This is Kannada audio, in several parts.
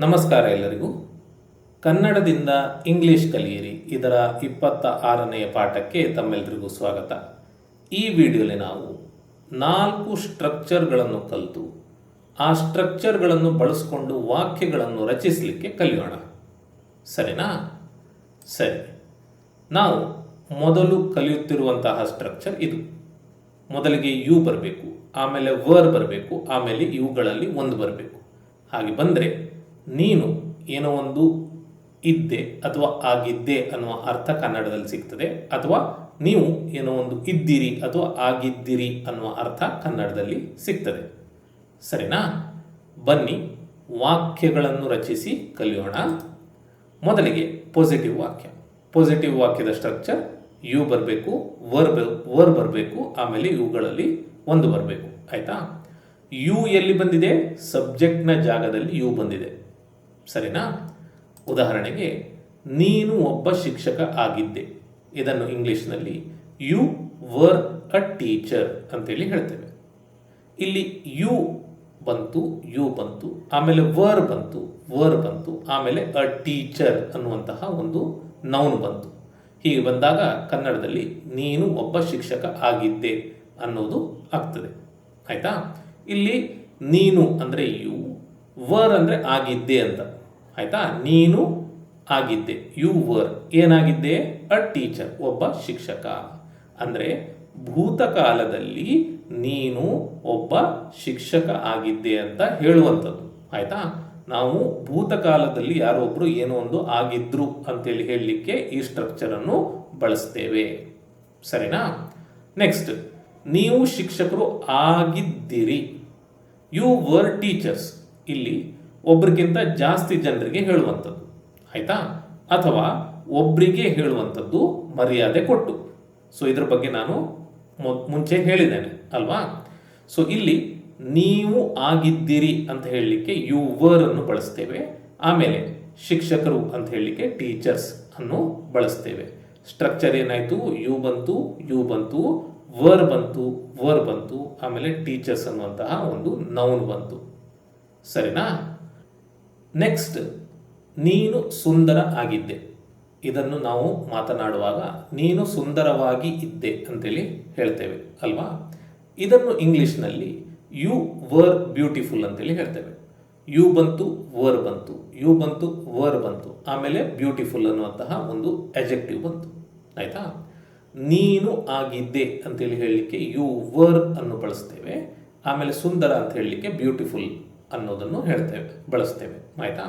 ನಮಸ್ಕಾರ ಎಲ್ಲರಿಗೂ. ಕನ್ನಡದಿಂದ ಇಂಗ್ಲಿಷ್ ಕಲಿಯಿರಿ. ಇದರ ಇಪ್ಪತ್ತ ಆರನೆಯ ಪಾಠಕ್ಕೆ ತಮ್ಮೆಲ್ಲರಿಗೂ ಸ್ವಾಗತ. ಈ ವಿಡಿಯೋಲಿ ನಾವು ನಾಲ್ಕು ಸ್ಟ್ರಕ್ಚರ್ಗಳನ್ನು ಕಲಿತು, ಆ ಸ್ಟ್ರಕ್ಚರ್ಗಳನ್ನು ಬಳಸಿಕೊಂಡು ವಾಕ್ಯಗಳನ್ನು ರಚಿಸಲಿಕ್ಕೆ ಕಲಿಯೋಣ. ಸರಿನಾ? ಸರಿ. ನಾವು ಮೊದಲು ಕಲಿಯುತ್ತಿರುವಂತಹ ಸ್ಟ್ರಕ್ಚರ್ ಇದು. ಮೊದಲಿಗೆ ಯು ಬರಬೇಕು, ಆಮೇಲೆ ವರ್ ಬರಬೇಕು, ಆಮೇಲೆ ಇವುಗಳಲ್ಲಿ ಒಂದು ಬರಬೇಕು. ಹಾಗೆ ಬಂದರೆ ನೀನು ಏನೋ ಒಂದು ಇದ್ದೆ ಅಥವಾ ಆಗಿದ್ದೆ ಅನ್ನುವ ಅರ್ಥ ಕನ್ನಡದಲ್ಲಿ ಸಿಗ್ತದೆ. ಅಥವಾ ನೀವು ಏನೋ ಒಂದು ಇದ್ದೀರಿ ಅಥವಾ ಆಗಿದ್ದೀರಿ ಅನ್ನುವ ಅರ್ಥ ಕನ್ನಡದಲ್ಲಿ ಸಿಗ್ತದೆ. ಸರಿನಾ? ಬನ್ನಿ, ವಾಕ್ಯಗಳನ್ನು ರಚಿಸಿ ಕಲಿಯೋಣ. ಮೊದಲಿಗೆ ಪಾಸಿಟಿವ್ ವಾಕ್ಯ. ಪಾಸಿಟಿವ್ ವಾಕ್ಯದ ಸ್ಟ್ರಕ್ಚರ್ ಯು ಬರಬೇಕು ವರ್ ವರ್ ಬರಬೇಕು, ಆಮೇಲೆ ಇವುಗಳಲ್ಲಿ ಒಂದು ಬರಬೇಕು. ಆಯಿತಾ? ಯು ಎಲ್ಲಿ ಬಂದಿದೆ? ಸಬ್ಜೆಕ್ಟ್ನ ಜಾಗದಲ್ಲಿ ಯು ಬಂದಿದೆ. ಸರಿನಾ? ಉದಾಹರಣೆಗೆ, ನೀನು ಒಬ್ಬ ಶಿಕ್ಷಕ ಆಗಿದ್ದೆ. ಇದನ್ನು ಇಂಗ್ಲಿಷ್ನಲ್ಲಿ ಯು ವರ್ ಅ ಟೀಚರ್ ಅಂತೇಳಿ ಹೇಳ್ತೇವೆ. ಇಲ್ಲಿ ಯು ಬಂತು ಯು ಬಂತು, ಆಮೇಲೆ ವರ್ ಬಂತು ವರ್ ಬಂತು, ಆಮೇಲೆ ಅ ಟೀಚರ್ ಅನ್ನುವಂತಹ ಒಂದು ನೌನ್ ಬಂತು. ಹೀಗೆ ಬಂದಾಗ ಕನ್ನಡದಲ್ಲಿ ನೀನು ಒಬ್ಬ ಶಿಕ್ಷಕ ಆಗಿದ್ದೆ ಅನ್ನೋದು ಆಗ್ತದೆ. ಆಯಿತಾ? ಇಲ್ಲಿ ನೀನು ಅಂದರೆ ಯು ವರ್ ಅಂದರೆ ಆಗಿದ್ದೆ ಅಂತ. ಆಯ್ತಾ? ನೀನು ಆಗಿದ್ದೆ. ಯು ವರ್ ಏನಾಗಿದ್ದೆ? ಅ ಟೀಚರ್ ಒಬ್ಬ ಶಿಕ್ಷಕ. ಅಂದರೆ ಭೂತಕಾಲದಲ್ಲಿ ನೀನು ಒಬ್ಬ ಶಿಕ್ಷಕ ಆಗಿದ್ದೆ ಅಂತ ಹೇಳುವಂಥದ್ದು. ಆಯಿತಾ? ನಾವು ಭೂತಕಾಲದಲ್ಲಿ ಯಾರೋ ಒಬ್ಬರು ಏನೋ ಒಂದು ಆಗಿದ್ರು ಅಂತೇಳಿ ಹೇಳಲಿಕ್ಕೆ ಈ ಸ್ಟ್ರಕ್ಚರನ್ನು ಬಳಸ್ತೇವೆ. ಸರಿನಾ? ನೆಕ್ಸ್ಟ್ ನೀವು ಶಿಕ್ಷಕರು ಆಗಿದ್ದೀರಿ. ಯು ವರ್ ಟೀಚರ್ಸ್ ಇಲ್ಲಿ ಒಬ್ರಿಗಿಂತ ಜಾಸ್ತಿ ಜನರಿಗೆ ಹೇಳುವಂಥದ್ದು. ಆಯ್ತಾ? ಅಥವಾ ಒಬ್ಬರಿಗೆ ಹೇಳುವಂಥದ್ದು ಮರ್ಯಾದೆ ಕೊಟ್ಟು. ಸೊ ಇದ್ರ ಬಗ್ಗೆ ನಾನು ಮುಂಚೆ ಹೇಳಿದ್ದೇನೆ, ಅಲ್ವಾ? ಸೊ ಇಲ್ಲಿ ನೀವು ಆಗಿದ್ದೀರಿ ಅಂತ ಹೇಳಲಿಕ್ಕೆ ಯು ವರ್ ಅನ್ನು ಬಳಸ್ತೇವೆ. ಆಮೇಲೆ ಶಿಕ್ಷಕರು ಅಂತ ಹೇಳಲಿಕ್ಕೆ ಟೀಚರ್ಸ್ ಅನ್ನು ಬಳಸ್ತೇವೆ. ಸ್ಟ್ರಕ್ಚರ್ ಏನಾಯಿತು? ಯು ಬಂತು ಯು ಬಂತು ವರ್ ಬಂತು ವರ್ ಬಂತು, ಆಮೇಲೆ ಟೀಚರ್ಸ್ ಅನ್ನುವಂತಹ ಒಂದು ನೌನ್ ಬಂತು. ಸರಿನಾ? ನೆಕ್ಸ್ಟ್ ನೀನು ಸುಂದರ ಆಗಿದ್ದೆ. ಇದನ್ನು ನಾವು ಮಾತನಾಡುವಾಗ ನೀನು ಸುಂದರವಾಗಿ ಇದ್ದೆ ಅಂತೇಳಿ ಹೇಳ್ತೇವೆ, ಅಲ್ವಾ? ಇದನ್ನು ಇಂಗ್ಲಿಷ್ನಲ್ಲಿ ಯು ವರ್ ಬ್ಯೂಟಿಫುಲ್ ಅಂತೇಳಿ ಹೇಳ್ತೇವೆ. ಯು ಬಂತು ವರ್ ಬಂತು. ಯು ಬಂತು ವರ್ ಬಂತು. ಆಮೇಲೆ ಬ್ಯೂಟಿಫುಲ್ ಅನ್ನುವಂತಹ ಒಂದು ಎಜೆಕ್ಟಿವ್ ಬಂತು. ಆಯಿತಾ? ನೀನು ಆಗಿದ್ದೆ ಅಂತೇಳಿ ಹೇಳಲಿಕ್ಕೆ ಯು ವರ್ ಅನ್ನು ಬಳಸ್ತೇವೆ. ಆಮೇಲೆ ಸುಂದರ ಅಂತ ಹೇಳಲಿಕ್ಕೆ ಬ್ಯೂಟಿಫುಲ್ ಅನ್ನೋದನ್ನು ಹೇಳ್ತೇವೆ, ಬಳಸ್ತೇವೆ. ಆಯಿತಾ?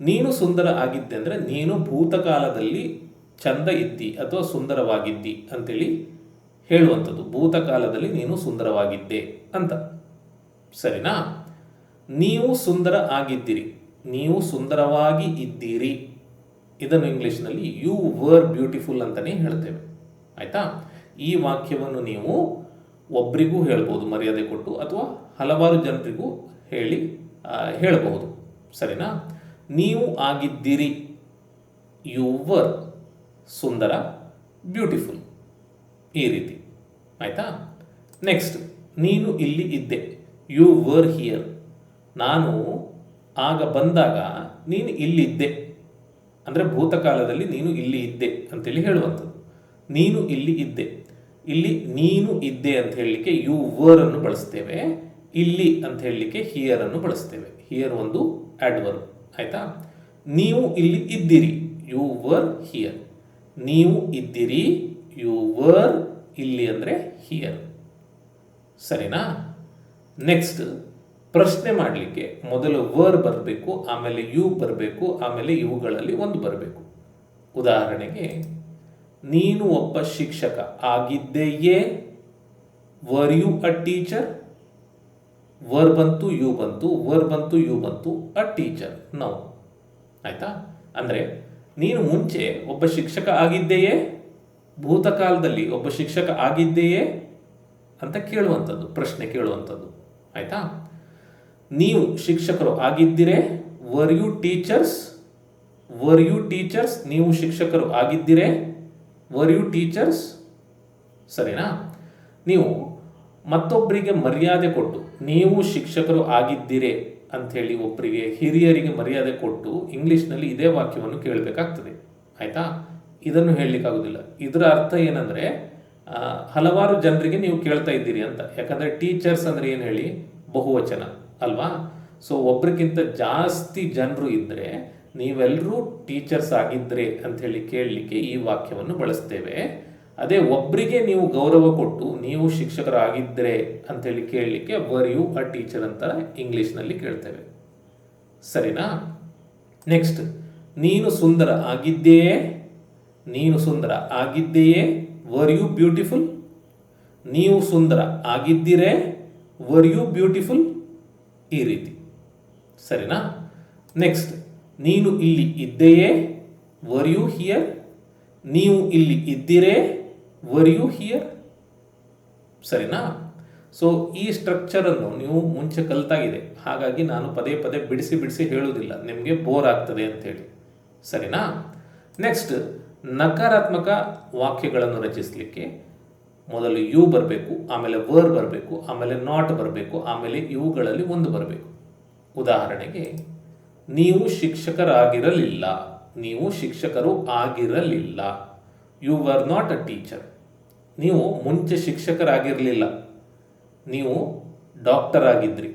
ನೀನು ಸುಂದರ ಆಗಿದ್ದೆ ಅಂದರೆ ನೀನು ಭೂತಕಾಲದಲ್ಲಿ ಚಂದ ಇದ್ದಿ ಅಥವಾ ಸುಂದರವಾಗಿದ್ದಿ ಅಂತೇಳಿ ಹೇಳುವಂಥದ್ದು. ಭೂತಕಾಲದಲ್ಲಿ ನೀನು ಸುಂದರವಾಗಿದ್ದೆ ಅಂತ. ಸರಿನಾ? ನೀವು ಸುಂದರ ಆಗಿದ್ದೀರಿ. ನೀವು ಸುಂದರವಾಗಿ ಇದ್ದೀರಿ. ಇದನ್ನು ಇಂಗ್ಲೀಷ್ನಲ್ಲಿ ಯು ವರ್ ಬ್ಯೂಟಿಫುಲ್ ಅಂತಲೇ ಹೇಳ್ತೇವೆ. ಆಯಿತಾ? ಈ ವಾಕ್ಯವನ್ನು ನೀವು ಒಬ್ಬರಿಗೂ ಹೇಳ್ಬೋದು, ಮರ್ಯಾದೆ ಕೊಟ್ಟು ಅಥವಾ ಹಲವಾರು ಜನರಿಗೂ ಹೇಳಿ ಹೇಳಬಹುದು. ಸರಿನಾ? ನೀವು ಆಗಿದ್ದೀರಿ. ಯು ವರ್ ಸುಂದರ ಬ್ಯೂಟಿಫುಲ್ ಈ ರೀತಿ. ಆಯಿತಾ? ನೆಕ್ಸ್ಟ್ ನೀನು ಇಲ್ಲಿ ಇದ್ದೆ. ಯು ವರ್ ಹಿಯರ್ ನಾನು ಆಗ ಬಂದಾಗ ನೀನು ಇಲ್ಲಿದ್ದೆ. ಅಂದರೆ ಭೂತಕಾಲದಲ್ಲಿ ನೀನು ಇಲ್ಲಿ ಇದ್ದೆ ಅಂತೇಳಿ ಹೇಳುವಂಥದ್ದು. ನೀನು ಇಲ್ಲಿ ಇದ್ದೆ. ಇಲ್ಲಿ ನೀನು ಇದ್ದೆ ಅಂತ ಹೇಳಲಿಕ್ಕೆ ಯು ವರ್ ಅನ್ನು ಬಳಸ್ತೇವೆ. ಇಲ್ಲಿ ಅಂತ ಹೇಳಲಿಕ್ಕೆ ಹಿಯರ್ ಅನ್ನು ಬಳಸ್ತೇವೆ. ಹಿಯರ್ ಒಂದು ಆಡ್ವರ್ಬ್ ಆಯ್ತಾ? ನೀವು ಇಲ್ಲಿ ಇದ್ದೀರಿ ಯು ವರ್ ಹಿಯರ್ ನೀವು ಇದ್ದೀರಿ ಯು ವರ್ ಇಲ್ಲಿ ಅಂದರೆ ಹಿಯರ್ ಸರಿನಾ? ನೆಕ್ಸ್ಟ್ ಪ್ರಶ್ನೆ ಮಾಡಲಿಕ್ಕೆ ಮೊದಲು ವರ್ ಬರಬೇಕು, ಆಮೇಲೆ ಯು ಬರಬೇಕು, ಆಮೇಲೆ ಇವುಗಳಲ್ಲಿ ಒಂದು ಬರಬೇಕು. ಉದಾಹರಣೆಗೆ, ನೀನು ಒಬ್ಬ ಶಿಕ್ಷಕ ಆಗಿದ್ದೆಯೇ? Were you a teacher were ಬಂತು, ಯು ಬಂತು, ವರ್ ಬಂತು, ಯು ಬಂತು, ಅ ಟೀಚರ್, ನೌ. ಆಯಿತಾ? ಅಂದರೆ ನೀನು ಮುಂಚೆ ಒಬ್ಬ ಶಿಕ್ಷಕ ಆಗಿದ್ದೆಯೇ? ಭೂತಕಾಲದಲ್ಲಿ ಒಬ್ಬ ಶಿಕ್ಷಕ ಆಗಿದ್ದೆಯೇ? ಅಂತ ಕೇಳುವಂಥದ್ದು, ಪ್ರಶ್ನೆ ಕೇಳುವಂಥದ್ದು. ಆಯಿತಾ? ನೀವು ಶಿಕ್ಷಕರು ಆಗಿದ್ದೀರೇ? Were you teachers? Were you teachers, ನೀವು ಶಿಕ್ಷಕರು ಆಗಿದ್ದೀರೇ? Were you teachers? ಸರಿನಾ? ನೀವು ಮತ್ತೊಬ್ಬರಿಗೆ ಮರ್ಯಾದೆ ಕೊಟ್ಟು, ನೀವು ಶಿಕ್ಷಕರು ಆಗಿದ್ದೀರಿ? ಅಂಥೇಳಿ ಒಬ್ಬರಿಗೆ ಹಿರಿಯರಿಗೆ ಮರ್ಯಾದೆ ಕೊಟ್ಟು ಇಂಗ್ಲೀಷ್ನಲ್ಲಿ ಇದೇ ವಾಕ್ಯವನ್ನು ಕೇಳಬೇಕಾಗ್ತದೆ. ಆಯಿತಾ? ಇದನ್ನು ಹೇಳಲಿಕ್ಕಾಗೋದಿಲ್ಲ. ಇದರ ಅರ್ಥ ಏನಂದರೆ ಹಲವಾರು ಜನರಿಗೆ ನೀವು ಕೇಳ್ತಾ ಇದ್ದೀರಿ ಅಂತ. ಯಾಕಂದರೆ ಟೀಚರ್ಸ್ ಅಂದರೆ ಏನು ಹೇಳಿ? ಬಹುವಚನ, ಅಲ್ವಾ? ಸೊ, ಒಬ್ರಿಗಿಂತ ಜಾಸ್ತಿ ಜನರು ಇದ್ದರೆ ನೀವೆಲ್ಲರೂ ಟೀಚರ್ಸ್ ಆಗಿದ್ದರೆ ಅಂಥೇಳಿ ಕೇಳಲಿಕ್ಕೆ ಈ ವಾಕ್ಯವನ್ನು ಬಳಸ್ತೇವೆ. ಅದೇ ಒಬ್ಬರಿಗೆ ನೀವು ಗೌರವ ಕೊಟ್ಟು ನೀವು ಶಿಕ್ಷಕರಾಗಿದ್ದರೆ ಅಂಥೇಳಿ ಕೇಳಲಿಕ್ಕೆ ವರ್ ಯು ಅ ಟೀಚರ್ ಅಂತ ಇಂಗ್ಲೀಷ್ನಲ್ಲಿ ಕೇಳ್ತೇವೆ. ಸರಿನಾ? ನೆಕ್ಸ್ಟ್ ನೀನು ಸುಂದರ ಆಗಿದ್ದೆಯೇ? ನೀನು ಸುಂದರ ಆಗಿದ್ದೆಯೇ? ವರ್ ಯು ಬ್ಯೂಟಿಫುಲ್ ನೀವು ಸುಂದರ ಆಗಿದ್ದೀರೇ? ವರ್ ಯು ಬ್ಯೂಟಿಫುಲ್ ಈ ರೀತಿ. ಸರಿನಾ? ನೆಕ್ಸ್ಟ್ ನೀನು ಇಲ್ಲಿ ಇದ್ದೆಯೇ? ವರ್ ಯು ಹಿಯರ್ ನೀವು ಇಲ್ಲಿ ಇದ್ದೀರೇ? ವರ್ ಯು ಹಿಯರ್ ಸರಿನಾ? ಸೊ ಈ ಸ್ಟ್ರಕ್ಚರನ್ನು ನೀವು ಮುಂಚೆ ಕಲ್ತಾಗಿದೆ. ಹಾಗಾಗಿ ನಾನು ಪದೇ ಪದೇ ಬಿಡಿಸಿ ಬಿಡಿಸಿ ಹೇಳುವುದಿಲ್ಲ. ನಿಮಗೆ ಬೋರ್ ಆಗ್ತದೆ ಅಂತೇಳಿ. ಸರಿನಾ? ನೆಕ್ಸ್ಟ್ ನಕಾರಾತ್ಮಕ ವಾಕ್ಯಗಳನ್ನು ರಚಿಸಲಿಕ್ಕೆ ಮೊದಲು ಯು ಬರಬೇಕು, ಆಮೇಲೆ ವರ್ ಬರಬೇಕು, ಆಮೇಲೆ ನಾಟ್ ಬರಬೇಕು, ಆಮೇಲೆ ಇವುಗಳಲ್ಲಿ ಒಂದು ಬರಬೇಕು. ಉದಾಹರಣೆಗೆ, ನೀವು ಶಿಕ್ಷಕರಾಗಿರಲಿಲ್ಲ. ನೀವು ಶಿಕ್ಷಕರು ಆಗಿರಲಿಲ್ಲ. You were not a teacher ನೀವು ಮುಂಚೆ ಶಿಕ್ಷಕರಾಗಿರಲಿಲ್ಲ, ನೀವು ಡಾಕ್ಟರ್ ಆಗಿದ್ರಿ.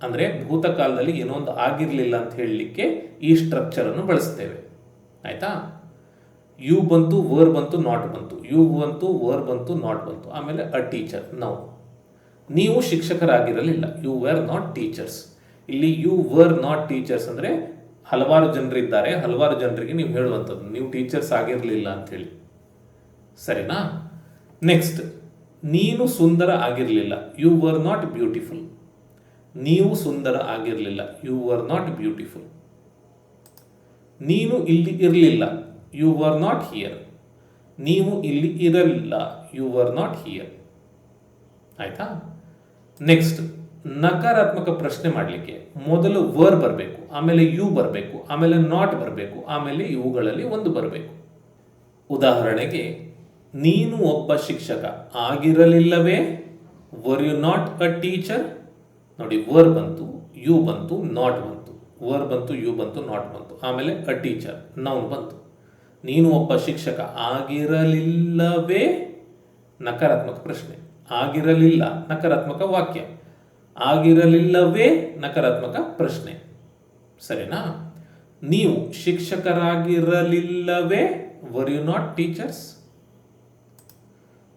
ಅಂದರೆ ಭೂತಕಾಲದಲ್ಲಿ ಏನೋ ಒಂದು ಆಗಿರಲಿಲ್ಲ ಅಂತ ಹೇಳಲಿಕ್ಕೆ ಈ ಸ್ಟ್ರಕ್ಚರನ್ನು ಬಳಸ್ತೇವೆ. ಆಯಿತಾ? ಯು ಬಂತು, ವರ್ ಬಂತು, ನಾಟ್ ಬಂತು. ಯು ಬಂತು, ವರ್ ಬಂತು, ನಾಟ್ ಬಂತು. ಆಮೇಲೆ ಅ ಟೀಚರ್, ನಾವು. ನೀವು ಶಿಕ್ಷಕರಾಗಿರಲಿಲ್ಲ. You were not teachers. ಇಲ್ಲಿ ಯು ವರ್ ನಾಟ್ ಟೀಚರ್ಸ್ ಅಂದರೆ ಹಲವಾರು ಜನರಿದ್ದಾರೆ. ಹಲವಾರು ಜನರಿಗೆ ನೀವು ಹೇಳುವಂಥದ್ದು. ನೀವು ಟೀಚರ್ಸ್ ಆಗಿರಲಿಲ್ಲ ಅಂಥೇಳಿ ಸರಿನಾ? ನೆಕ್ಸ್ಟ್ ನೀನು ಸುಂದರ ಆಗಿರಲಿಲ್ಲ. ಯು ವರ್ ನಾಟ್ ಬ್ಯೂಟಿಫುಲ್ ನೀವು ಸುಂದರ ಆಗಿರಲಿಲ್ಲ. ಯು ವರ್ ನಾಟ್ ಬ್ಯೂಟಿಫುಲ್ ನೀನು ಇಲ್ಲಿ ಇರಲಿಲ್ಲ. ಯು ವರ್ ನಾಟ್ ಹಿಯರ್ ನೀವು ಇಲ್ಲಿ ಇರಲಿಲ್ಲ. ಯು ವರ್ ನಾಟ್ ಹಿಯರ್ ಆಯ್ತಾ? ನೆಕ್ಸ್ಟ್ ನಕಾರಾತ್ಮಕ ಪ್ರಶ್ನೆ ಮಾಡಲಿಕ್ಕೆ. ಮೊದಲು ವರ್ ಬರಬೇಕು, ಆಮೇಲೆ ಯು ಬರಬೇಕು, ಆಮೇಲೆ ನಾಟ್ ಬರಬೇಕು, ಆಮೇಲೆ ಇವುಗಳಲ್ಲಿ ಒಂದು ಬರಬೇಕು. ಉದಾಹರಣೆಗೆ ನೀನು ಒಬ್ಬ ಶಿಕ್ಷಕ ಆಗಿರಲಿಲ್ಲವೇ? Were you not a teacher ನೋಡಿ ವರ್ ಬಂತು ಯು ಬಂತು ನಾಟ್ ಬಂತು. ವರ್ ಬಂತು ಯು ಬಂತು ನಾಟ್ ಬಂತು. ಆಮೇಲೆ ಅ ಟೀಚರ್ ನೌನ್ ಬಂತು. ನೀನು ಒಬ್ಬ ಶಿಕ್ಷಕ ಆಗಿರಲಿಲ್ಲವೇ? ನಕಾರಾತ್ಮಕ ಪ್ರಶ್ನೆ. ಆಗಿರಲಿಲ್ಲ, ನಕಾರಾತ್ಮಕ ವಾಕ್ಯ. ಆಗಿರಲಿಲ್ಲವೇ? ನಕಾರಾತ್ಮಕ ಪ್ರಶ್ನೆ. ಸರಿನಾ? ನೀವು ಶಿಕ್ಷಕರಾಗಿರಲಿಲ್ಲವೇ? ವರ್ ಯು ನಾಟ್ ಟೀಚರ್ಸ್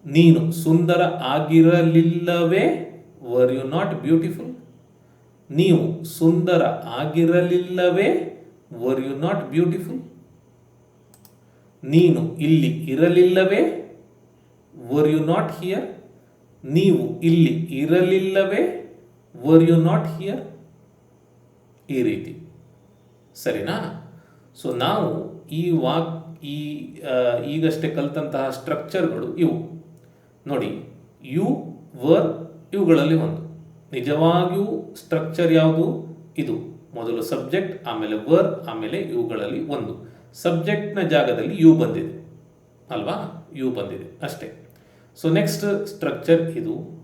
ನೀನು ಸುಂದರ ಆಗಿರಲಿಲ್ಲವೇ? ವರ್ ಯು ನಾಟ್ ಬ್ಯೂಟಿಫುಲ್ ನೀವು ಸುಂದರ ಆಗಿರಲಿಲ್ಲವೇ? ವರ್ ಯು ನಾಟ್ ಬ್ಯೂಟಿಫುಲ್ ನೀನು ಇಲ್ಲಿ ಇರಲಿಲ್ಲವೇ? ವರ್ ಯು ನಾಟ್ ಹಿಯರ್ ನೀವು ಇಲ್ಲಿ ಇರಲಿಲ್ಲವೇ? ವರ್ ಯು ನಾಟ್ ಹಿಯರ್ ಈ ರೀತಿ. ಸರಿನಾ? ಸೊ ನಾವು ಈ ವಾಕ್ ಈ ಈಗಷ್ಟೇ ಕಲಿತಂತಹ ಸ್ಟ್ರಕ್ಚರ್ಗಳು ಇವು. ನೋಡಿ, ಯು, ವರ್, ಇವುಗಳಲ್ಲಿ ಒಂದು. ನಿಜವಾಗಿಯೂ ಸ್ಟ್ರಕ್ಚರ್ ಯಾವುದು? ಇದು. ಮೊದಲು ಸಬ್ಜೆಕ್ಟ್ ಆಮೇಲೆ ವರ್ ಆಮೇಲೆ ಇವುಗಳಲ್ಲಿ ಒಂದು. ಸಬ್ಜೆಕ್ಟ್ನ ಜಾಗದಲ್ಲಿ ಯು ಬಂದಿದೆ. ಅಲ್ವಾ? ಯು ಬಂದಿದೆ. ಅಷ್ಟೇ. ಸೊ ನೆಕ್ಸ್ಟ್ ಸ್ಟ್ರಕ್ಚರ್ ಇದು.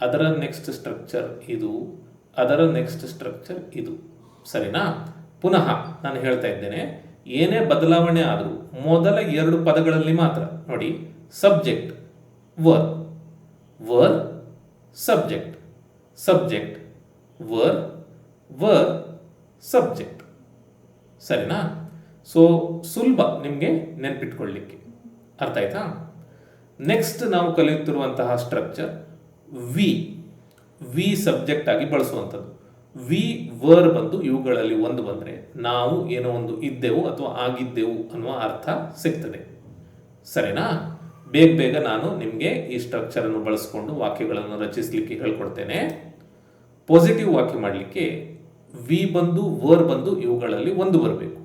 ಅದರ ನೆಕ್ಸ್ಟ್ ಸ್ಟ್ರಕ್ಚರ್ ಇದು. ಅದರ ನೆಕ್ಸ್ಟ್ ಸ್ಟ್ರಕ್ಚರ್ ಇದು. ಸರಿನಾ? ಪುನಃ ನಾನು ಹೇಳ್ತಾ ಇದ್ದೇನೆ, ಏನೇ ಬದಲಾವಣೆ ಆದರೂ ಮೊದಲ ಎರಡು ಪದಗಳಲ್ಲಿ ಮಾತ್ರ. ನೋಡಿ subject were were subject subject were were subject ಸರಿನಾ? ಸೊ ಸುಲಭ ನಿಮಗೆ ನೆನ್ಪಿಟ್ಕೊಳ್ಳಿಕ್ಕೆ ಅರ್ಥ ಆಯ್ತಾ? ನೆಕ್ಸ್ಟ್ ನಾವು ಕಲಿಯುತ್ತಿರುವಂತಹ ಸ್ಟ್ರಕ್ಚರ್ ವಿ ವಿ ಸಬ್ಜೆಕ್ಟ್ ಆಗಿ ಬಳಸುವಂಥದ್ದು. ವಿ ವರ್ ಬಂದು ಇವುಗಳಲ್ಲಿ ಒಂದು ಬಂದರೆ ನಾವು ಏನೋ ಒಂದು ಇದ್ದೆವು ಅಥವಾ ಆಗಿದ್ದೆವು ಅನ್ನುವ ಅರ್ಥ ಸಿಗ್ತದೆ. ಸರಿನಾ? ಬೇಗ ಬೇಗ ನಾನು ನಿಮಗೆ ಈ ಸ್ಟ್ರಕ್ಚರನ್ನು ಬಳಸಿಕೊಂಡು ವಾಕ್ಯಗಳನ್ನು ರಚಿಸಲಿಕ್ಕೆ ಹೇಳ್ಕೊಡ್ತೇನೆ. ಪಾಸಿಟಿವ್ ವಾಕ್ಯ ಮಾಡಲಿಕ್ಕೆ ವಿ ಬಂದು ವರ್ ಬಂದು ಇವುಗಳಲ್ಲಿ ಒಂದು ಬರಬೇಕು.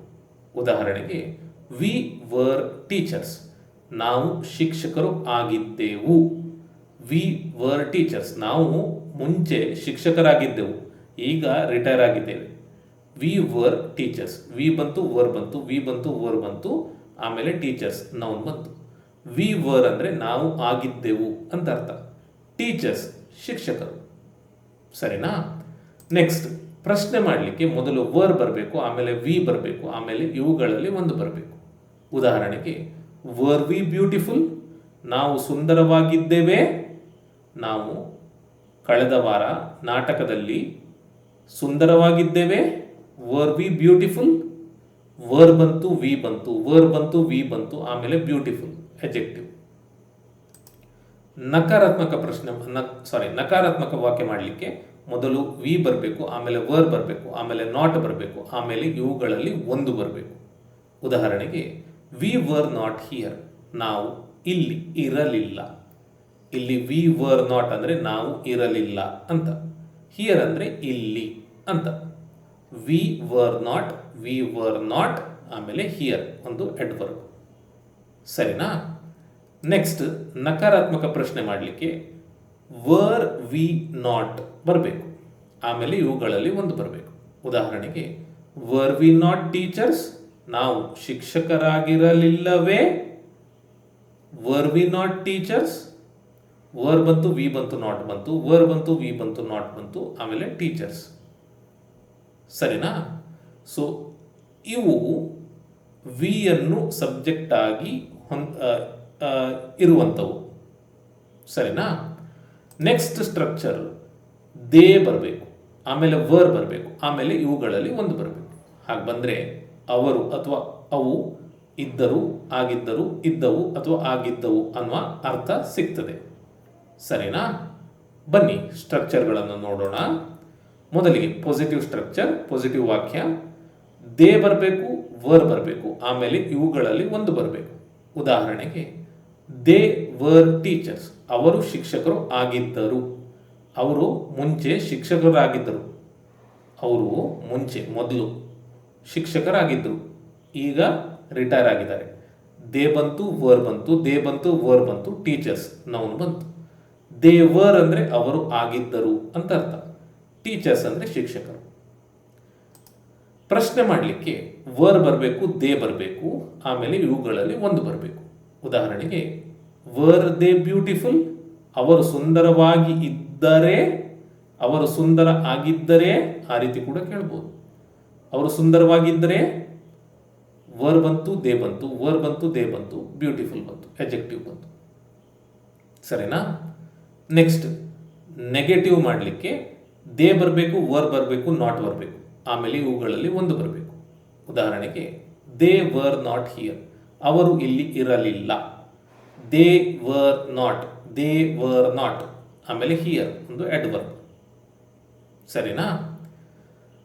ಉದಾಹರಣೆಗೆ ವಿ ವರ್ ಟೀಚರ್ಸ್ ನಾವು ಶಿಕ್ಷಕರು ಆಗಿದ್ದೆವು. ವಿ ವರ್ ಟೀಚರ್ಸ್ ನಾವು ಮುಂಚೆ ಶಿಕ್ಷಕರಾಗಿದ್ದೆವು. ಈಗ ರಿಟೈರ್ ಆಗಿದ್ದೇವೆ. ವಿ ವರ್ ಟೀಚರ್ಸ್ ವಿ ಬಂತು ವರ್ ಬಂತು. ವಿ ಬಂತು ವರ್ ಬಂತು. ಆಮೇಲೆ ಟೀಚರ್ಸ್ ನೌನ್ ಬಂತು. ವಿ ವರ್ ಅಂದರೆ ನಾವು ಆಗಿದ್ದೆವು ಅಂತ ಅರ್ಥ. ಟೀಚರ್ಸ್ ಶಿಕ್ಷಕರು. ಸರಿನಾ? ನೆಕ್ಸ್ಟ್ ಪ್ರಶ್ನೆ ಮಾಡಲಿಕ್ಕೆ ಮೊದಲು ವರ್ ಬರಬೇಕು, ಆಮೇಲೆ ವಿ ಬರಬೇಕು, ಆಮೇಲೆ ಇವುಗಳಲ್ಲಿ ಒಂದು ಬರಬೇಕು. ಉದಾಹರಣೆಗೆ ವರ್ ವಿ ಬ್ಯೂಟಿಫುಲ್ ನಾವು ಸುಂದರವಾಗಿದ್ದೇವೆ? ನಾವು ಕಳೆದ ವಾರ ನಾಟಕದಲ್ಲಿ ಸುಂದರವಾಗಿದ್ದೇವೆ? ವರ್ ವಿ ಬ್ಯೂಟಿಫುಲ್ ವರ್ ಬಂತು ವಿ ಬಂತು ವರ್ ಬಂತು ವಿ ಬಂತು, ಆಮೇಲೆ ಬ್ಯೂಟಿಫುಲ್ ಎಜೆಕ್ಟಿವ್ ನಕಾರಾತ್ಮಕ ಪ್ರಶ್ನೆ ಸಾರಿ ನಕಾರಾತ್ಮಕ ವಾಕ್ಯ ಮಾಡಲಿಕ್ಕೆ ಮೊದಲು ವಿ ಬರಬೇಕು, ಆಮೇಲೆ ವರ್ ಬರಬೇಕು, ಆಮೇಲೆ ನಾಟ್ ಬರಬೇಕು, ಆಮೇಲೆ ಇವುಗಳಲ್ಲಿ ಒಂದು ಬರಬೇಕು. ಉದಾಹರಣೆಗೆ ವಿ ವರ್ ನಾಟ್ ಹಿಯರ್ ನಾವು ಇಲ್ಲಿ ಇರಲಿಲ್ಲ. ಇಲ್ಲಿ ವಿ ವರ್ ನಾಟ್ ಅಂದರೆ ನಾವು ಇರಲಿಲ್ಲ ಅಂತ. ಹಿಯರ್ ಅಂದರೆ ಇಲ್ಲಿ ಅಂತ. We were not we were not ಆಮೇಲೆ ಹಿಯರ್ ಒಂದು ಎಡ್ವರ್ಬ್ ಸರಿನಾ? ನೆಕ್ಸ್ಟ್ ನಕಾರಾತ್ಮಕ ಪ್ರಶ್ನೆ ಮಾಡಲಿಕ್ಕೆ ವರ್ ವಿ ನಾಟ್ ಬರಬೇಕು. ಆಮೇಲೆ ಇವುಗಳಲ್ಲಿ ಒಂದು ಬರಬೇಕು. ಉದಾಹರಣೆಗೆ ವರ್ ವಿ ನಾಟ್ ಟೀಚರ್ಸ್ ನಾವು ಶಿಕ್ಷಕರಾಗಿರಲಿಲ್ಲವೇ? Were we not teachers were ಬಂತು ವಿ ಬಂತು ನಾಟ್ ಬಂತು. ವರ್ ಬಂತು ವಿ ಬಂತು ನಾಟ್ ಬಂತು. ಆಮೇಲೆ ಟೀಚರ್ಸ್ ಸರಿನಾ? ಸೊ ಇವು ವಿಯನ್ನು ಸಬ್ಜೆಕ್ಟ್ ಆಗಿ ಹೊಂದ್ ಇರುವಂಥವು. ಸರಿನಾ? ನೆಕ್ಸ್ಟ್ ಸ್ಟ್ರಕ್ಚರ್ ದೇ ಬರಬೇಕು. ಆಮೇಲೆ ವರ್ ಬರಬೇಕು. ಆಮೇಲೆ ಇವುಗಳಲ್ಲಿ ಒಂದು ಬರಬೇಕು. ಹಾಗೆ ಬಂದರೆ ಅವರು ಅಥವಾ ಅವು ಇದ್ದರು, ಆಗಿದ್ದರು, ಇದ್ದವು ಅಥವಾ ಆಗಿದ್ದವು ಅನ್ನುವ ಅರ್ಥ ಸಿಗ್ತದೆ. ಸರಿನಾ? ಬನ್ನಿ ಸ್ಟ್ರಕ್ಚರ್ಗಳನ್ನು ನೋಡೋಣ. ಮೊದಲಿಗೆ ಪಾಸಿಟಿವ್ ಸ್ಟ್ರಕ್ಚರ್ ಪಾಸಿಟಿವ್ ವಾಕ್ಯ. ದೇ ಬರಬೇಕು ವರ್ ಬರಬೇಕು. ಆಮೇಲೆ ಇವುಗಳಲ್ಲಿ ಒಂದು ಬರಬೇಕು. ಉದಾಹರಣೆಗೆ ದೇ ವರ್ ಟೀಚರ್ಸ್ ಅವರು ಶಿಕ್ಷಕರು ಆಗಿದ್ದರು. ಅವರು ಮುಂಚೆ ಶಿಕ್ಷಕರಾಗಿದ್ದರು. ಅವರು ಮುಂಚೆ, ಮೊದಲು ಶಿಕ್ಷಕರಾಗಿದ್ದರು. ಈಗ ರಿಟೈರ್ ಆಗಿದ್ದಾರೆ. ದೇ ಬಂತು ವರ್ ಬಂತು ದೇ ಬಂತು ವರ್ ಬಂತು ಟೀಚರ್ಸ್ ನೌನ್ ಬಂತು. ದೇ ವರ್ ಅಂದರೆ ಅವರು ಆಗಿದ್ದರು ಅಂತ ಅರ್ಥ. ಟೀಚರ್ಸ್ ಅಂದರೆ ಶಿಕ್ಷಕರು. ಪ್ರಶ್ನೆ ಮಾಡಲಿಕ್ಕೆ ವರ್ ಬರಬೇಕು ದೇ ಬರಬೇಕು, ಆಮೇಲೆ ಇವುಗಳಲ್ಲಿ ಒಂದು ಬರಬೇಕು. ಉದಾಹರಣೆಗೆ ವರ್ ದೇ ಬ್ಯೂಟಿಫುಲ್ ಅವರು ಸುಂದರವಾಗಿ ಇದ್ದರೆ, ಅವರು ಸುಂದರ ಆಗಿದ್ದರೆ ಆ ರೀತಿ ಕೂಡ ಕೇಳ್ಬೋದು. ಅವರು ಸುಂದರವಾಗಿದ್ದರೆ ವರ್ ಬಂತು ದೇ ಬಂತು ವರ್ ಬಂತು ದೇ ಬಂತು ಬ್ಯೂಟಿಫುಲ್ ಬಂತು ಎಜೆಕ್ಟಿವ್ ಬಂತು. ಸರಿನಾ? ನೆಕ್ಸ್ಟ್ ನೆಗೆಟಿವ್ ಮಾಡಲಿಕ್ಕೆ ದೇ ಬರಬೇಕು ವರ್ ಬರಬೇಕು ನಾಟ್ ಬರಬೇಕು. ಆಮೇಲೆ ಇವುಗಳಲ್ಲಿ ಒಂದು ಬರಬೇಕು. ಉದಾಹರಣೆಗೆ ದೇ ವರ್ ನಾಟ್ ಹಿಯರ್ ಅವರು ಇಲ್ಲಿ ಇರಲಿಲ್ಲ. They were not they were not ಆಮೇಲೆ ಹಿಯರ್ ಒಂದು ಎಡ್ವರ್ ಸರಿನಾ?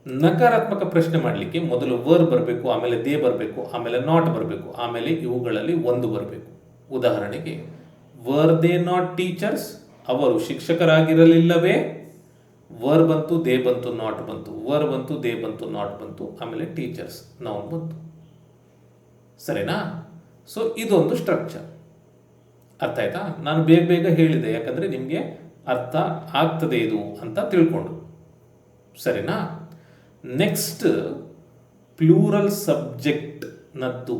ನಕಾರಾತ್ಮಕ ಪ್ರಶ್ನೆ ಮಾಡಲಿಕ್ಕೆ ಮೊದಲು ವರ್ ಬರಬೇಕು, ಆಮೇಲೆ ದೇ ಬರಬೇಕು, ಆಮೇಲೆ ನಾಟ್ ಬರಬೇಕು, ಆಮೇಲೆ ಇವುಗಳಲ್ಲಿ ಒಂದು ಬರಬೇಕು. ಉದಾಹರಣೆಗೆ ವರ್ ದೇ ನಾಟ್ ಟೀಚರ್ಸ್ ಅವರು ಶಿಕ್ಷಕರಾಗಿರಲಿಲ್ಲವೇ? ವರ್ ಬಂತು ದೇ ಬಂತು ನಾಟ್ ಬಂತು. ವರ್ ಬಂತು ದೇ ಬಂತು ನಾಟ್ ಬಂತು. ಆಮೇಲೆ ಟೀಚರ್ಸ್ ನೌನ್ ಬಂತು. ಸರಿನಾ? ಸೊ ಇದೊಂದು ಸ್ಟ್ರಕ್ಚರ್ ಅರ್ಥ ಆಯ್ತಾ? ನಾನು ಬೇಗ ಬೇಗ ಹೇಳಿದೆ, ಯಾಕಂದರೆ ನಿಮಗೆ ಅರ್ಥ ಆಗ್ತದೆ ಇದು ಅಂತ ತಿಳ್ಕೊಂಡು. ಸರಿನಾ? ನೆಕ್ಸ್ಟ್ ಪ್ಲೂರಲ್ ಸಬ್ಜೆಕ್ಟ್ನದ್ದು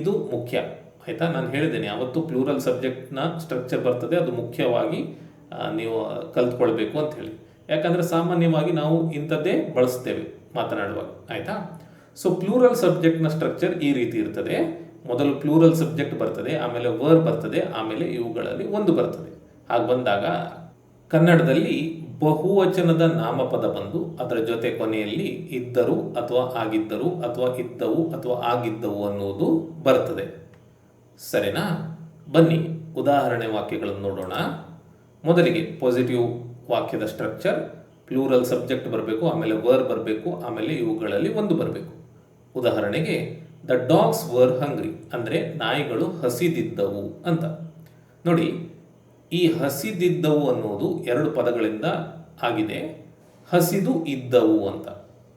ಇದು ಮುಖ್ಯ. ಆಯಿತಾ? ನಾನು ಹೇಳಿದ್ದೇನೆ, ಯಾವತ್ತು ಪ್ಲೂರಲ್ ಸಬ್ಜೆಕ್ಟ್ನ ಸ್ಟ್ರಕ್ಚರ್ ಬರ್ತದೆ, ಅದು ಮುಖ್ಯವಾಗಿ ನೀವು ಕಲ್ತ್ಕೊಳ್ಬೇಕು ಅಂತ ಹೇಳಿ. ಯಾಕಂದರೆ ಸಾಮಾನ್ಯವಾಗಿ ನಾವು ಇಂಥದ್ದೇ ಬಳಸ್ತೇವೆ ಮಾತನಾಡುವಾಗ. ಆಯಿತಾ? ಸೊ ಪ್ಲೂರಲ್ ಸಬ್ಜೆಕ್ಟ್ನ ಸ್ಟ್ರಕ್ಚರ್ ಈ ರೀತಿ ಇರ್ತದೆ. ಮೊದಲು ಪ್ಲೂರಲ್ ಸಬ್ಜೆಕ್ಟ್ ಬರ್ತದೆ, ಆಮೇಲೆ ವರ್ ಬರ್ತದೆ, ಆಮೇಲೆ ಇವುಗಳಲ್ಲಿ ಒಂದು ಬರ್ತದೆ. ಹಾಗೆ ಬಂದಾಗ ಕನ್ನಡದಲ್ಲಿ ಬಹುವಚನದ ನಾಮಪದ ಬಂದು ಅದರ ಜೊತೆ ಕೊನೆಯಲ್ಲಿ ಇದ್ದರು ಅಥವಾ ಆಗಿದ್ದರು ಅಥವಾ ಇದ್ದವು ಅಥವಾ ಆಗಿದ್ದವು ಅನ್ನುವುದು ಬರ್ತದೆ. ಸರಿನಾ? ಬನ್ನಿ, ಉದಾಹರಣೆ ವಾಕ್ಯಗಳನ್ನು ನೋಡೋಣ. ಮೊದಲಿಗೆ ಪಾಸಿಟಿವ್ ವಾಕ್ಯದ ಸ್ಟ್ರಕ್ಚರ್ ಪ್ಲೂರಲ್ ಸಬ್ಜೆಕ್ಟ್ ಬರಬೇಕು, ಆಮೇಲೆ ವರ್ ಬರಬೇಕು, ಆಮೇಲೆ ಇವುಗಳಲ್ಲಿ ಒಂದು ಬರಬೇಕು. ಉದಾಹರಣೆಗೆ ದ ಡಾಗ್ಸ್ ವರ್ ಹಂಗ್ರಿ ಅಂದರೆ ನಾಯಿಗಳು ಹಸಿದಿದ್ದವು ಅಂತ. ನೋಡಿ, ಈ ಹಸಿದಿದ್ದವು ಅನ್ನೋದು ಎರಡು ಪದಗಳಿಂದ ಆಗಿದೆ. ಹಸಿದು ಇದ್ದವು ಅಂತ.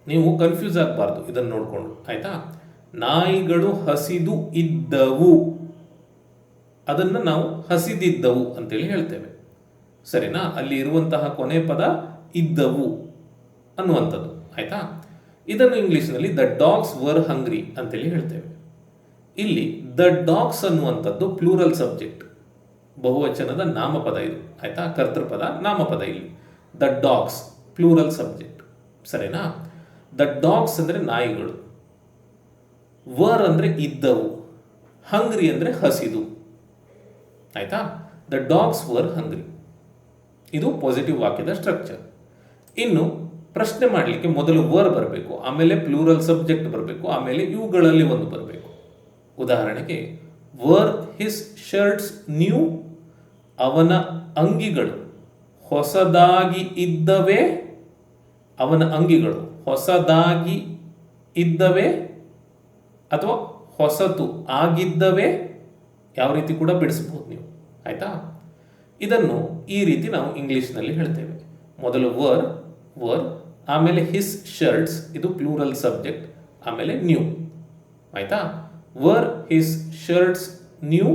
ನೀವು ಕನ್ಫ್ಯೂಸ್ ಆಗಬಾರ್ದು ಇದನ್ನು ನೋಡಿಕೊಂಡು, ಆಯಿತಾ? ನಾಯಿಗಳು ಹಸಿದು ಇದ್ದವು. ಅದನ್ನು ನಾವು ಹಸಿದಿದ್ದವು ಅಂತೇಳಿ ಹೇಳ್ತೇವೆ. ಸರಿನಾ? ಅಲ್ಲಿ ಇರುವಂತಹ ಕೊನೆ ಪದ ಇದ್ದವು ಅನ್ನುವಂಥದ್ದು, ಆಯ್ತಾ? ಇದನ್ನು ಇಂಗ್ಲಿಷ್ನಲ್ಲಿ ದ ಡಾಗ್ಸ್ ವರ್ ಹಂಗ್ರಿ ಅಂತೇಳಿ ಹೇಳ್ತೇವೆ. ಇಲ್ಲಿ ದ ಡಾಗ್ಸ್ ಅನ್ನುವಂಥದ್ದು ಪ್ಲೂರಲ್ ಸಬ್ಜೆಕ್ಟ್ ಬಹುವಚನದ ನಾಮಪದ ಇದು. ಆಯಿತಾ? ಕರ್ತೃಪದ ನಾಮಪದ ಇಲ್ಲಿ. ದ ಡಾಗ್ಸ್ ಪ್ಲೂರಲ್ ಸಬ್ಜೆಕ್ಟ್ ಸರಿನಾ? ದ ಡಾಗ್ಸ್ ಅಂದರೆ ನಾಯಿಗಳು. ವರ್ ಅಂದರೆ ಇದ್ದವು. ಹಂಗ್ರಿ ಅಂದರೆ ಹಸಿದು. ಆಯಿತಾ? ದ ಡಾಗ್ಸ್ ವರ್ ಹಂಗ್ರಿ ಇದು ಪಾಸಿಟಿವ್ ವಾಕ್ಯದ ಸ್ಟ್ರಕ್ಚರ್ ಇನ್ನು ಪ್ರಶ್ನೆ ಮಾಡಲಿಕ್ಕೆ ಮೊದಲು ವರ್ ಬರಬೇಕು, ಆಮೇಲೆ ಪ್ಲೂರಲ್ ಸಬ್ಜೆಕ್ಟ್ ಬರಬೇಕು, ಆಮೇಲೆ ಇವುಗಳಲ್ಲಿ ಒಂದು ಬರಬೇಕು. ಉದಾಹರಣೆಗೆ ವರ್ ಹಿಸ್ ಶರ್ಟ್ಸ್ ನ್ಯೂ ಅವನ ಅಂಗಿಗಳು ಹೊಸದಾಗಿ ಇದ್ದವೇ? ಅವನ ಅಂಗಿಗಳು ಹೊಸದಾಗಿ ಇದ್ದವೇ? ಅಥವಾ ಹೊಸತು ಆಗಿದ್ದವೇ? ಯಾವ ರೀತಿ ಕೂಡ ಬಿಡಿಸ್ಬೋದು ನೀವು. ಆಯಿತಾ? ಇದನ್ನು ಈ ರೀತಿ ನಾವು ಇಂಗ್ಲೀಷ್ನಲ್ಲಿ ಹೇಳ್ತೇವೆ. ಮೊದಲು ವರ್ ವರ್ ಆಮೇಲೆ ಹಿಸ್ ಶರ್ಟ್ಸ್ ಇದು ಪ್ಲೂರಲ್ ಸಬ್ಜೆಕ್ಟ್ ಆಮೇಲೆ ನ್ಯೂ ಆಯ್ತಾ? ವರ್ ಹಿಸ್ ಶರ್ಟ್ಸ್ ನ್ಯೂ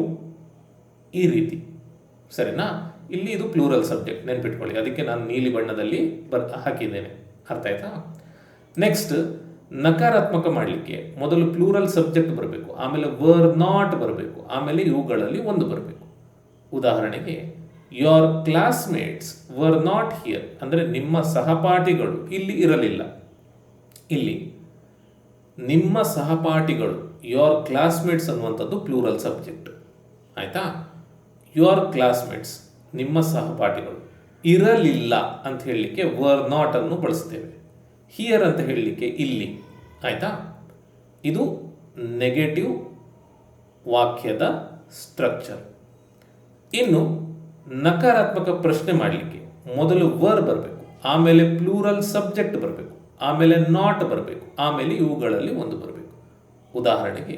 ಈ ರೀತಿ. ಸರಿನಾ? ಇಲ್ಲಿ ಇದು ಪ್ಲೂರಲ್ ಸಬ್ಜೆಕ್ಟ್ ನೆನ್ಪಿಟ್ಕೊಳ್ಳಿ. ಅದಕ್ಕೆ ನಾನು ನೀಲಿ ಬಣ್ಣದಲ್ಲಿ ಬರ್, ಹಾಕಿದ್ದೇನೆ. ಅರ್ಥ ಆಯ್ತಾ? ನೆಕ್ಸ್ಟ್ ನಕಾರಾತ್ಮಕ ಮಾಡಲಿಕ್ಕೆ ಮೊದಲು ಪ್ಲೂರಲ್ ಸಬ್ಜೆಕ್ಟ್ ಬರಬೇಕು, ಆಮೇಲೆ ವರ್ ನಾಟ್ ಬರಬೇಕು, ಆಮೇಲೆ ಇವುಗಳಲ್ಲಿ ಒಂದು ಬರಬೇಕು. ಉದಾಹರಣೆಗೆ your classmates were not here ಅಂದರೆ ನಿಮ್ಮ ಸಹಪಾಠಿಗಳು ಇಲ್ಲಿ ಇರಲಿಲ್ಲ. ಇಲ್ಲಿ. ನಿಮ್ಮ ಸಹಪಾಠಿಗಳು ಯೋರ್ ಕ್ಲಾಸ್ಮೇಟ್ಸ್ ಅನ್ನುವಂಥದ್ದು ಪ್ಲೂರಲ್ ಸಬ್ಜೆಕ್ಟ್ ಆಯಿತಾ? ಯೋರ್ ಕ್ಲಾಸ್ಮೇಟ್ಸ್ ನಿಮ್ಮ ಸಹಪಾಠಿಗಳು ಇರಲಿಲ್ಲ ಅಂತ ಹೇಳಲಿಕ್ಕೆ ವರ್ ನಾಟ್ ಅನ್ನು ಬಳಸ್ತೇವೆ. ಹಿಯರ್ ಅಂತ ಹೇಳಲಿಕ್ಕೆ ಇಲ್ಲಿ. ಆಯಿತಾ? ಇದು ನೆಗೆಟಿವ್ ವಾಕ್ಯದ ಸ್ಟ್ರಕ್ಚರ್ ಇನ್ನು ನಕಾರಾತ್ಮಕ ಪ್ರಶ್ನೆ ಮಾಡಲಿಕ್ಕೆ ಮೊದಲು ವರ್ ಬರಬೇಕು, ಆಮೇಲೆ ಪ್ಲೂರಲ್ ಸಬ್ಜೆಕ್ಟ್ ಬರಬೇಕು, ಆಮೇಲೆ ನಾಟ್ ಬರಬೇಕು, ಆಮೇಲೆ ಇವುಗಳಲ್ಲಿ ಒಂದು ಬರಬೇಕು. ಉದಾಹರಣೆಗೆ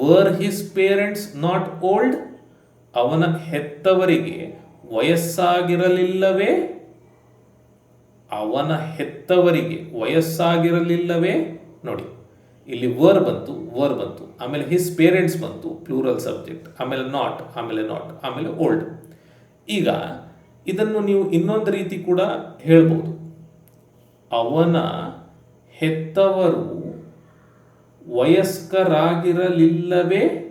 were his parents not old ಅವನ ಹೆತ್ತವರಿಗೆ ವಯಸ್ಸಾಗಿರಲಿಲ್ಲವೇ? ಅವನ ಹೆತ್ತವರಿಗೆ ವಯಸ್ಸಾಗಿರಲಿಲ್ಲವೇ? ನೋಡಿ, ಇಲ್ಲಿ ವರ್ ಬಂತು ವರ್ ಬಂತು, ಆಮೇಲೆ ಹಿಸ್ ಪೇರೆಂಟ್ಸ್ ಬಂತು ಪ್ಲೂರಲ್ ಸಬ್ಜೆಕ್ಟ್ ಆಮೇಲೆ ನಾಟ್ ಆಮೇಲೆ ನಾಟ್ ಆಮೇಲೆ ಓಲ್ಡ್ ಈಗ ಇದನ್ನು ನೀವು ಇನ್ನೊಂದು ರೀತಿ ಕೂಡ ಹೇಳ್ಬೋದು. ಅವನ ಹೆತ್ತವರು ವಯಸ್ಕರಾಗಿರಲಿಲ್ಲವೇ?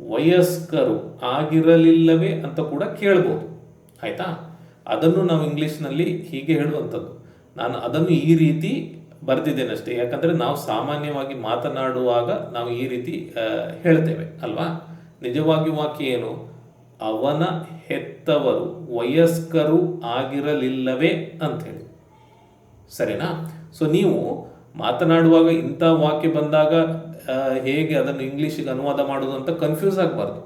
ವಯಸ್ಕರು ಆಗಿರಲಿಲ್ಲವೇ ಅಂತ ಕೂಡ ಕೇಳ್ಬೋದು. ಆಯಿತಾ? ಅದನ್ನು ನಾವು ಇಂಗ್ಲೀಷ್ನಲ್ಲಿ ಹೀಗೆ ಹೇಳುವಂಥದ್ದು. ನಾನು ಅದನ್ನು ಈ ರೀತಿ ಬರೆದಿದ್ದೇನೆ ಅಷ್ಟೇ ಯಾಕಂದರೆ ನಾವು ಸಾಮಾನ್ಯವಾಗಿ ಮಾತನಾಡುವಾಗ ನಾವು ಈ ರೀತಿ ಹೇಳ್ತೇವೆ, ಅಲ್ವಾ? ನಿಜವಾಗಿ ವಾಕ್ಯ ಏನು? ಅವನ ಹೆತ್ತವರು ವಯಸ್ಕರು ಆಗಿರಲಿಲ್ಲವೇ ಅಂಥೇಳಿ. ಸರಿನಾ? ಸೊ ನೀವು ಮಾತನಾಡುವಾಗ ಇಂಥ ವಾಕ್ಯ ಬಂದಾಗ ಹೇಗೆ ಅದನ್ನು ಇಂಗ್ಲೀಷಿಗೆ ಅನುವಾದ ಮಾಡೋದು ಅಂತ ಕನ್ಫ್ಯೂಸ್ ಆಗಬಾರ್ದು.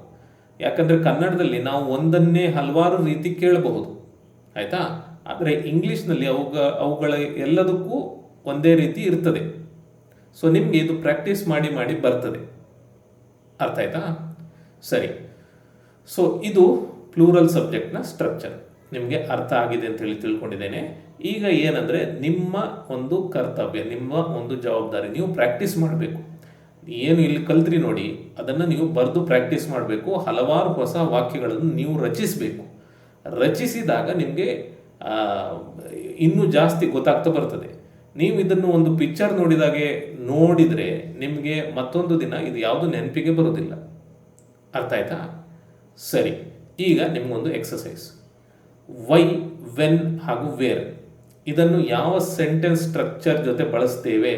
ಯಾಕಂದರೆ ಕನ್ನಡದಲ್ಲಿ ನಾವು ಒಂದನ್ನೇ ಹಲವಾರು ರೀತಿ ಕೇಳಬಹುದು. ಆಯಿತಾ? ಆದರೆ ಇಂಗ್ಲೀಷ್ನಲ್ಲಿ ಅವುಗ, ಅವುಗಳ ಎಲ್ಲದಕ್ಕೂ ಒಂದೇ ರೀತಿ ಇರ್ತದೆ. ಸೊ ನಿಮಗೆ ಇದು ಪ್ರಾಕ್ಟೀಸ್ ಮಾಡಿ ಮಾಡಿ ಬರ್ತದೆ. ಅರ್ಥ ಆಯ್ತಾ? ಸರಿ. ಸೊ ಇದು ಪ್ಲೂರಲ್ ಸಬ್ಜೆಕ್ಟ್ನ ಸ್ಟ್ರಕ್ಚರ್ ನಿಮಗೆ ಅರ್ಥ ಆಗಿದೆ ಅಂತ ಹೇಳಿ ತಿಳ್ಕೊಂಡಿದ್ದೇನೆ. ಈಗ ಏನಂದರೆ, ನಿಮ್ಮ ಒಂದು ಕರ್ತವ್ಯ, ನಿಮ್ಮ ಒಂದು ಜವಾಬ್ದಾರಿ ನೀವು ಪ್ರಾಕ್ಟೀಸ್ ಮಾಡಬೇಕು. ಏನು ಇಲ್ಲಿ ಕಲ್ತ್ರಿ ನೋಡಿ, ಅದನ್ನು ನೀವು ಬರೆದು ಪ್ರಾಕ್ಟೀಸ್ ಮಾಡಬೇಕು, ಹಲವಾರು ಹೊಸ ವಾಕ್ಯಗಳನ್ನು ನೀವು ರಚಿಸಬೇಕು. ರಚಿಸಿದಾಗ ನಿಮಗೆ ಇನ್ನೂ ಜಾಸ್ತಿ ಗೊತ್ತಾಗ್ತಾ ಬರ್ತದೆ. ನೀವು ಇದನ್ನು ಒಂದು ಪಿಕ್ಚರ್ ನೋಡಿದಾಗೆ ನೋಡಿದರೆ ನಿಮಗೆ ಮತ್ತೊಂದು ದಿನ ಇದು ಯಾವುದು ನೆನಪಿಗೆ ಬರೋದಿಲ್ಲ. ಅರ್ಥ ಆಯ್ತಾ? ಸರಿ, ಈಗ ನಿಮಗೊಂದು ಎಕ್ಸಸೈಸ್ ವೈ ವೆನ್ ಹಾಗೂ ವೇರ್ ಇದನ್ನು ಯಾವ ಸೆಂಟೆನ್ಸ್ ಸ್ಟ್ರಕ್ಚರ್ ಜೊತೆ ಬಳಸ್ತೇವೆ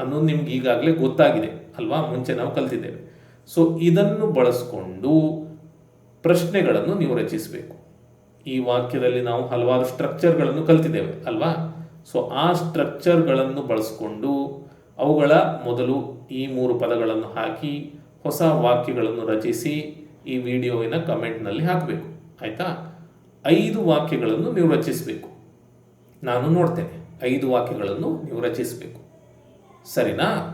ಅನ್ನೋದು ನಿಮ್ಗೆ ಈಗಾಗಲೇ ಗೊತ್ತಾಗಿದೆ, ಅಲ್ವಾ? ಮುಂಚೆ ನಾವು ಕಲ್ತಿದ್ದೇವೆ. ಸೊ ಇದನ್ನು ಬಳಸ್ಕೊಂಡು ಪ್ರಶ್ನೆಗಳನ್ನು ನೀವು ರಚಿಸಬೇಕು. ಈ ವಾಕ್ಯದಲ್ಲಿ ನಾವು ಹಲವಾರು ಸ್ಟ್ರಕ್ಚರ್ಗಳನ್ನು ಕಲ್ತಿದ್ದೇವೆ, ಅಲ್ವಾ? ಸೊ ಆ ಸ್ಟ್ರಕ್ಚರ್ಗಳನ್ನು ಬಳಸ್ಕೊಂಡು ಅವುಗಳ ಮೊದಲು ಈ ಮೂರು ಪದಗಳನ್ನು ಹಾಕಿ, ಹೊಸ ವಾಕ್ಯಗಳನ್ನು ರಚಿಸಿ ಈ ವಿಡಿಯೋವಿನ ಕಮೆಂಟ್ನಲ್ಲಿ ಹಾಕಬೇಕು. ಆಯಿತಾ? ಐದು ವಾಕ್ಯಗಳನ್ನು ನೀವು ರಚಿಸಬೇಕು. ನಾನು ನೋಡ್ತೇನೆ. ಐದು ವಾಕ್ಯಗಳನ್ನು ನೀವು ರಚಿಸಬೇಕು. ಸರಿನಾ?